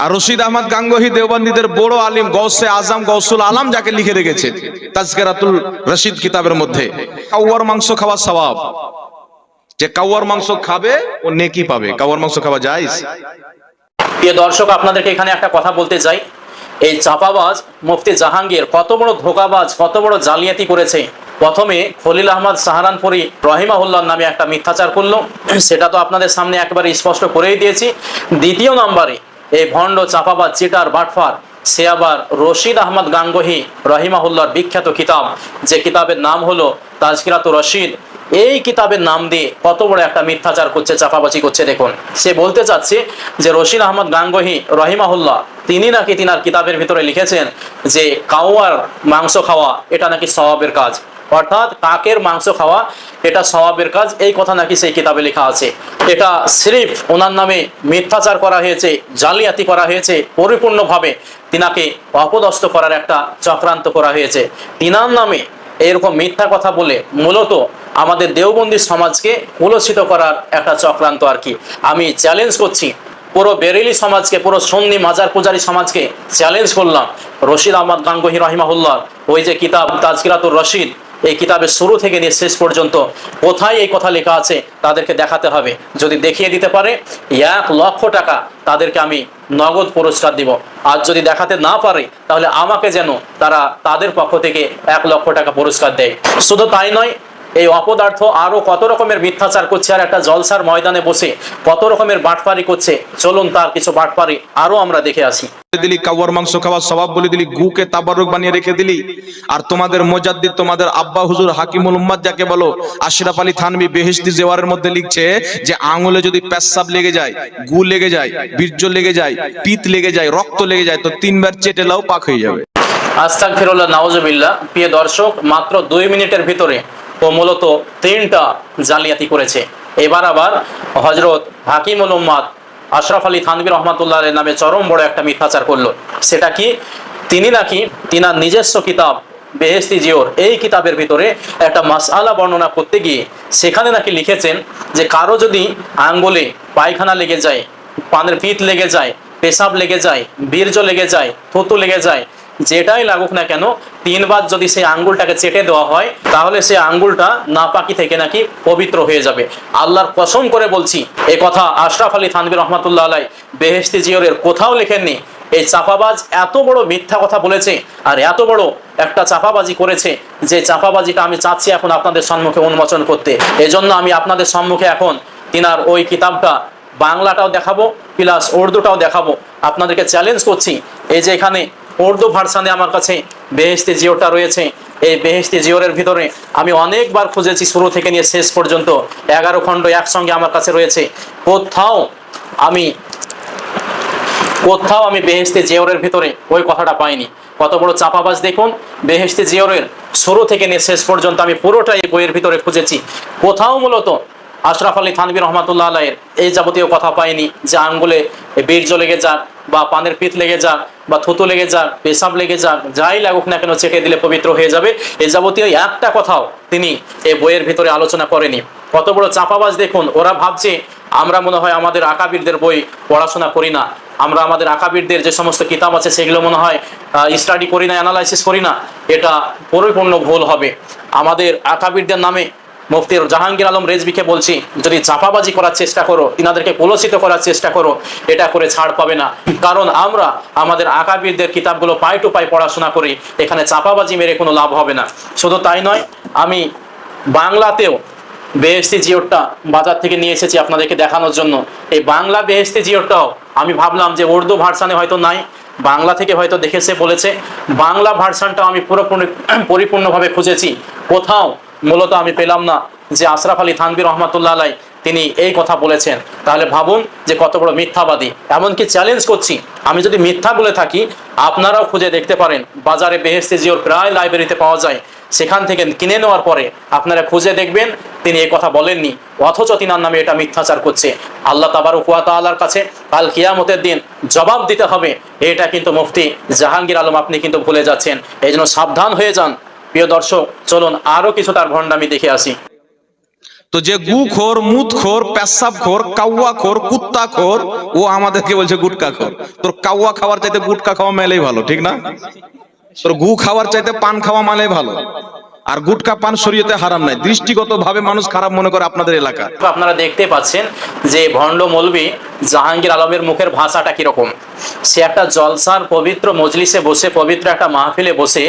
আর রশিদ আহমদ গাঙ্গোহী দেওবন্দীদের বড় আলিম গৌসে আজম গৌসুল আলম যাকে লিখে রেখেছেন তাজকেরাতুল রশিদ কিতাবের মধ্যে। কাউয়ার মাংস খাওয়া স্বভাব। যে কাউয়ার মাংস খাবে, ও নেকি পাবে। কাউয়ার মাংস খাওয়া জায়েজ। প্রিয় দর্শক, আপনাদেরকে এখানে একটা কথা বলতে চাই। এই চাপাবাজ মুফতি জাহাঙ্গীর কত বড় ধোকাবাজ, কত বড় জালিয়াতি করেছে। প্রথমে খলিল আহমদ সাহারানপুরি রহিমাহুল্লাহ নামে একটা মিথ্যাচার করল। সেটা তো আপনাদের সামনে একবারে স্পষ্ট করেই দিয়েছি। দ্বিতীয় নম্বরে এই ভণ্ড চাপাবাজ চিটার বাটফার, সে আবার রশিদ আহমদ গাঙ্গহি রহিমাহুল্লাহর বিখ্যাত কিতাব। যে কিতাবের নাম হলো তাজকিরাত রশিদ। এই কিতাবের নাম দিয়ে কত বড় একটা মিথ্যাচার করছে, চাপাবাজি করছে, দেখুন। সে বলতে চাচ্ছে যে রশিদ আহমদ গাঙ্গহি রহিমাহুল্লাহ, তিনি নাকি তিনার কিতাবের ভিতরে লিখেছেন যে কাউয়ার মাংস খাওয়া, এটা নাকি সওয়াবের কাজ। অর্থাৎ কাকের মাংস খাওয়া, এটা সওয়াবের কাজ। এই কথা নাকি সেই কিতাবে লেখা আছে। এটা সিরিফ ওনার নামে মিথ্যাচার করা হয়েছে, জালিয়াতি করা হয়েছে, পরিপূর্ণভাবে তিনাকে অপদস্থ করার একটা চক্রান্ত করা হয়েছে। তিনার নামে এরকম মিথ্যা কথা বলে মূলত আমাদের দেওবন্দি সমাজকে কুলসিত করার একটা চক্রান্ত আর কি। আমি চ্যালেঞ্জ করছি, পুরো বেরেলি সমাজকে, পুরো সন্নি মাজার পূজারী সমাজকে চ্যালেঞ্জ করলাম। রশিদ আহমদ গাঙ্গহি রহিমাহুল্লাহ, ওই যে কিতাব তাজকিরাতুর রশিদ এই কিতাবের শুরু থেকে নিয়ে শেষ পর্যন্ত কোথায় এই কথা লেখা আছে তাদেরকে দেখাতে হবে। যদি দেখিয়ে দিতে পারে, এক লক্ষ টাকা তাদেরকে আমি নগদ পুরস্কার দিব। আর যদি দেখাতে না পারে, তাহলে আমাকে যেন তারা তাদের পক্ষ থেকে এক লক্ষ টাকা পুরস্কার দেয়। শুধু তাই নয় এই অপদার্থ আরও কত রকমের মিথ্যাচার করছে আর একটা জলসার ময়দানে বসে কত রকমের বাটপারি করছে? চলুন তার কিছু বাটপারি আরও আমরা দেখে আসি। দিলি মাংস খাওয়া স্বভাব বলে দিলি গুকে তাবারুক বানিয়ে রেখে দিলি। আর তোমাদের মোজাদ্দিদ তোমাদের আব্বা হুজুর হাকিমুল উম্মাদ যাকে বলো আশরাফ আলী থানবি বেহেশতি জেওয়ারের মধ্যে লিখছে যে আঙুলে যদি পেশাব লেগে যায় গু লেগে যায় বীর্য লেগে যায় পিত লেগে যায় রক্ত লেগে যায় তো তিনবার চেটে লাও পাক হয়ে যাবে। আস্তাক ফিরুল্লাহ নওয়াজবিল্লাহ প্রিয় দর্শক মাত্র দুই মিনিটের ভিতরে ও মূলত তিনটা জালিয়াতি করেছে। এবার আবার হজরত হাকিমুল উম্মাদ আশরাফ আলী থানবির রহমাতুল্লাহ নামে চরম বড় একটা মিথ্যাচার করল। সেটা কি? তিনি নাকি তিনার নিজস্ব কিতাব বেহেস্তি জিওর এই কিতাবের ভিতরে একটা মাসআলা বর্ণনা করতে গিয়ে সেখানে নাকি লিখেছেন যে কারও যদি আঙ্গুলে পায়খানা লেগে যায়, পানের পিত লেগে যায়, পেশাব লেগে যায়, বীর্য লেগে যায়, থুতু লেগে যায় যেটাই লাগুক না কেন, তিনবার যদি সেই আঙ্গুলটাকে চেটে দেওয়া হয়, তাহলে সেই আঙ্গুলটা নাপাকি থেকে নাকি পবিত্র হয়ে যাবে। আল্লাহর কসম করে বলছি, এ কথা আশরাফ আলী থানবি রহমাতুল্লাহ আলাই বেহেস্তি জিয়রের কোথাও লেখেননি। এই চাপাবাজ এত বড় মিথ্যা কথা বলেছে আর এত বড় একটা চাপাবাজি করেছে যে চাপাবাজিটা আমি চাচ্ছি এখন আপনাদের সম্মুখে উন্মোচন করতে। এজন্য আমি আপনাদের সম্মুখে এখন তিনার ওই কিতাবটা বাংলাটাও দেখাবো, প্লাস উর্দুটাও দেখাবো। আপনাদেরকে চ্যালেঞ্জ করছি, এই যে এখানে উর্দু ভার্সানে আমার কাছে বেহেস্তি জিওটা রয়েছে। এই বেহেস্তি জিওরের ভিতরে আমি অনেকবার খুঁজেছি শুরু থেকে নিয়ে শেষ পর্যন্ত। এগারো খণ্ড একসঙ্গে আমার কাছে রয়েছে। কোথাও আমি কোথাও আমি বেহেস্তে জিওরের ভিতরে ওই কথাটা পাইনি। কত বড় চাপাবাজ দেখুন বেহেস্তে জিওরের শুরু থেকে নিয়ে শেষ পর্যন্ত আমি পুরোটাই এই বইয়ের ভিতরে খুঁজেছি। কোথাও মূলত আশরাফ আলী থানবী রহমাতুল্লাহ আলাইয়ের এই যাবতীয় কথা পাইনি যে আঙ্গুলে বীর্য লেগে যাক বা পানের পিত লেগে যাক বা থুতু লেগে যাক, পেশাব লেগে যাক, যাই লাগুক না কেন চেটে দিলে পবিত্র হয়ে যাবে। এই যাবতীয় একটা কথাও তিনি এই বইয়ের ভিতরে আলোচনা করেনি। কত বড় চাপাবাজ দেখুন, ওরা ভাবছে, আমরা মনে হয় আমাদের আকাবিরদের বই পড়াশোনা করি না। আমরা আমাদের আকাবিরদের যে সমস্ত কিতাব আছে, সেগুলো মনে হয় স্টাডি করি না অ্যানালাইসিস করি না। এটা পরিপূর্ণ ভুল হবে। আমাদের আকাবিরদের নামে মুফতির জাহাঙ্গীর আলম রেজবিকে বলছি, যদি চাপাবাজি করার চেষ্টা করো তিনাদেরকে কলসিত করার চেষ্টা করো, এটা করে ছাড় পাবে না। কারণ আমরা, আমাদের আকাবিরদের কিতাবগুলো পাই টু পাই পড়াশোনা করি, এখানে চাপাবাজি মেরে কোনো লাভ হবে না। শুধু তাই নয়, আমি বাংলাতেও বেহেস্তি জিওরটা বাজার থেকে নিয়ে এসেছি আপনাদেরকে দেখানোর জন্য। এই বাংলা বেহেস্তি জিওরটাও আমি ভাবলাম যে উর্দু ভার্সানে হয়তো নাই, বাংলা থেকে হয়তো দেখেছে বলেছে। বাংলা ভার্সানটাও আমি পুরোপুরি পরিপূর্ণভাবে খুঁজেছি। কোথাও মূলত আমি পেলাম না যে আশরাফ আলী থানবী রহমাতুল্লাহ আলাই তিনি এই কথা বলেছেন। তাহলে ভাবুন যে কত বড় মিথ্যাবাদী। এমনকি চ্যালেঞ্জ করছি। আমি যদি মিথ্যা বলে থাকি, আপনারাও খুঁজে দেখতে পারেন। বাজারে বেহেস্তে জিওর প্রায় লাইব্রেরিতে পাওয়া যায়। সেখান থেকে কিনে নেওয়ার পরে আপনারা খুঁজে দেখবেন তিনি এই কথা বলেননি। অথচ তিনার নামে এটা মিথ্যাচার করছে। আল্লাহ তাবারুক ওয়া তাআলার কাছে কাল কিয়ামতের দিন জবাব দিতে হবে। এটা কিন্তু মুফতি জাহাঙ্গীর আলম আপনি কিন্তু ভুলে যাচ্ছেন। এই জন্য সাবধান হয়ে যান। প্রিয় দর্শক, চলুন আরও কিছু তার ভণ্ডামি দেখে আসি। তো যে গু খোর মুদ খোর পেশাব খোর কাউয়া খোর কুত্তা খোর ও আমাদেরকে বলছে গুটকা খোর তোর কাউয়া খাওয়ার চাইতে গুটকা খাওয়া মেলেই ভালো, ঠিক না? তোর গু খাওয়ার চাইতে পান খাওয়া মেলেই ভালো। আর গুটকা পান শরীয়তে হারাম নাই। দৃষ্টিগত ভাবে মানুষ খারাপ মনে করে আপনাদের এলাকা। আপনারা দেখতে পাচ্ছেন যে ভণ্ড মৌলবী জাহাঙ্গীর আলমের মুখের ভাষাটা কীরকম। সে একটা জলসার পবিত্র মজলিসে বসে, পবিত্র একটা মাহফিলে বসে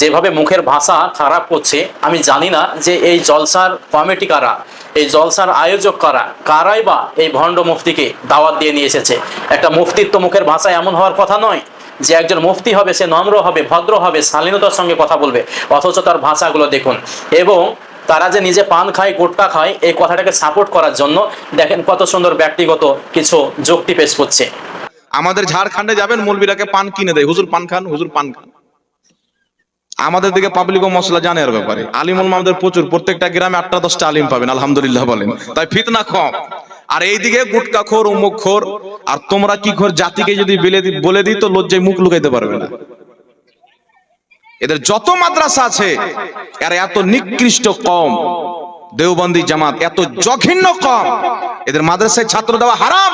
যেভাবে মুখের ভাষা খারাপ করছে, আমি জানি না যে এই জলসার কমিটি কারা, এই জলসার আয়োজক কারা, কারাই বা এই ভণ্ড মুফতিকে দাওয়াত দিয়ে নিয়ে এসেছে। একটা মুফতির তো মুখের ভাষা এমন হওয়ার কথা নয়। যে একজন মুফতি হবে, সে নম্র হবে, ভদ্র হবে, শালীনতার সঙ্গে কথা বলবে। অথচ তার ভাষাগুলো দেখুন। এবং তারা যে নিজে পান খায়, গুটকা খায়, এই কথাটাকে সাপোর্ট করার জন্য দেখেন কত সুন্দর ব্যক্তিগত কিছু যুক্তি পেশ করছে। আমাদের ঝাড়খণ্ডে যাবেন মৌলবীরাকে পান কিনে দেয়। হুজুর পান খান, হুজুর পান খান। আমাদের দিকে পাবলিক ও মশলা জানে এর ব্যাপারে। আলিমুল মামদের প্রচুর। প্রত্যেকটা গ্রামে আটটা দশটা আলিম পাবেন, আলহামদুলিল্লাহ বলেন। তাই ফিতনা কম। আর এইদিকে গুটকা খোর, উমুক খোর, আর তোমরা কি খোর জাতিকে যদি বেলে দিই তো লজ্জায় মুখ লুকাইতে পারবে না। এদের যত মাদ্রাসা আছে, এর এত নিকৃষ্ট কম। দেওবন্দি জামাত এত জঘন্য কম। এদের মাদ্রাসায় ছাত্র দেওয়া হারাম।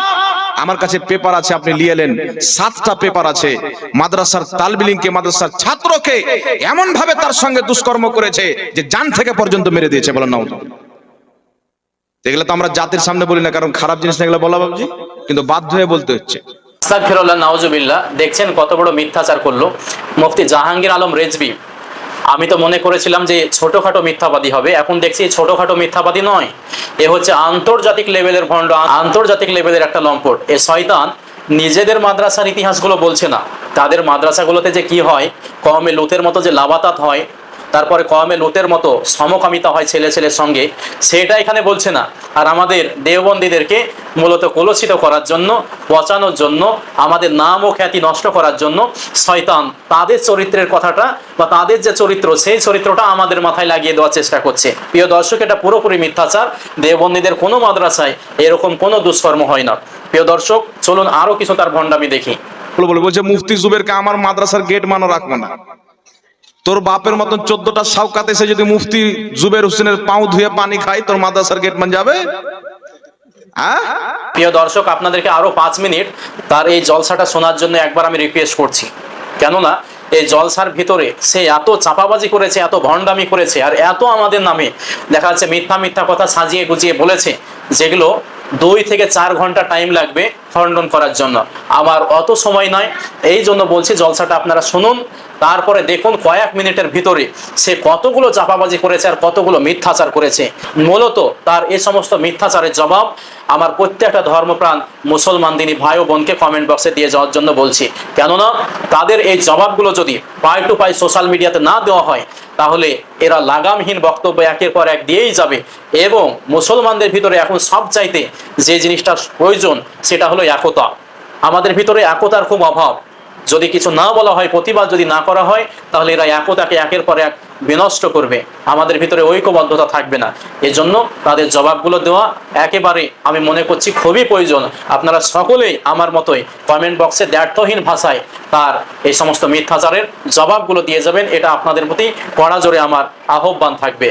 আমার কাছে পেপার আছে, আপনি নিয়ে এলেন সাতটা পেপার আছে। মাদ্রাসার তালবিলিংকে, মাদ্রাসার ছাত্রকে এমন ভাবে তার সঙ্গে দুষ্কর্ম করেছে যে জান থেকে পর্যন্ত মেরে দিয়েছে, বলেন না। এগুলো তো আমরা জাতির সামনে বলি না, কারণ খারাপ জিনিস না, এগুলো বলা বাবজি। কিন্তু বাধ্য হয়ে বলতে হচ্ছে। দেখছেন কত বড় মিথ্যাচার করল? মুফতি জাহাঙ্গীর আলম রেজবি। আমি তো মনে করেছিলাম যে ছোটখাটো মিথ্যাবাদী হবে, এখন দেখছি ছোটখাটো মিথ্যাবাদী নয়। এ হচ্ছে আন্তর্জাতিক লেভেলের ভণ্ড, আন্তর্জাতিক লেভেলের একটা লম্পট। এ শয়তান নিজেদের মাদ্রাসার ইতিহাসগুলো বলছে না। তাদের মাদ্রাসাগুলোতে যে কি হয়, কমে লুতের মতো যে লাবাতাত হয় তারপরে কমে লোতের মতো সমকামিতা হয় ছেলে ছেলের সঙ্গে, সেটা এখানে বলছে না। আর আমাদের দেওবন্দীদেরকে মূলত কলুষিত করার জন্য, পচানোর জন্য, আমাদের নাম ও খ্যাতি নষ্ট করার জন্য শয়তান তাদের চরিত্রের কথাটা বা তাদের যে চরিত্র, সেই চরিত্রটা আমাদের মাথায় লাগিয়ে দেওয়ার চেষ্টা করছে। প্রিয় দর্শক, এটা পুরোপুরি মিথ্যাচার। দেওবন্দীদের কোনো মাদ্রাসায় এরকম কোনো দুষ্কর্ম হয় না। প্রিয় দর্শক, চলুন আরও কিছু তার ভণ্ডামি দেখি। বলে বলে বলছে মুফতি জুবেরকে আমার মাদ্রাসার গেট মানো রাখব না। তোর বাপের মতন চোদ্দটা সাউকাত এসে যদি মুফতি জুবের হোসেনের পাও ধুয়ে পানি খায়, তোর মাদ্রাসার গেট মান যাবে? হ্যাঁ? প্রিয় দর্শক, আপনাদেরকে আরও পাঁচ মিনিট তার এই জলসাটা শোনার জন্য একবার আমি রিকোয়েস্ট করছি। কেননা এই জলসার ভিতরে সে এত চাপাবাজি করেছে, এত ভণ্ডামি করেছে আর এত আমাদের নামে দেখা যাচ্ছে মিথ্যা মিথ্যা কথা সাজিয়ে গুজিয়ে বলেছে, যেগুলো দুই থেকে চার ঘণ্টা টাইম লাগবে খণ্ডন করার জন্য। আমার অত সময় নয়, এই জন্য বলছি জলসাটা আপনারা শুনুন। তারপরে দেখুন কয়েক মিনিটের ভিতরে সে কতগুলো চাপাবাজি করেছে আর কতগুলো মিথ্যাচার করেছে। মূলত তার এই সমস্ত মিথ্যাচারের জবাব আমার প্রত্যেকটা ধর্মপ্রাণ মুসলমান দিনী ভাই ও বোনকে কমেন্ট বক্সে দিয়ে যাওয়ার জন্য বলছি। কেননা তাদের এই জবাবগুলো যদি পাই টু পাই সোশ্যাল মিডিয়াতে না দেওয়া হয়, তাহলে এরা লাগামহীন বক্তব্য একের পর এক দিয়েই যাবে এবং মুসলমানদের ভিতরে এখন সব চাইতে যে জিনিসটা প্রয়োজন সেটা হলো একতা। আমাদের ভিতরে একতার খুব অভাব। যদি কিছু না বলা হয়, প্রতিবাদ যদি না করা হয়, তাহলে এরা একতাকে একের পর এক বিনষ্ট করবে। আমাদের ভিতরে ঐক্যবদ্ধতা থাকবে না। এজন্য তাদের জবাবগুলো দেওয়া একেবারে আমি মনে করছি খুবই প্রয়োজন। আপনারা সকলেই আমার মতোই কমেন্ট বক্সে দ্ব্যর্থহীন ভাষায় তার এই সমস্ত মিথ্যাচারের জবাবগুলো দিয়ে যাবেন। এটা আপনাদের প্রতি কড়া জোরে আমার আহ্বান থাকবে।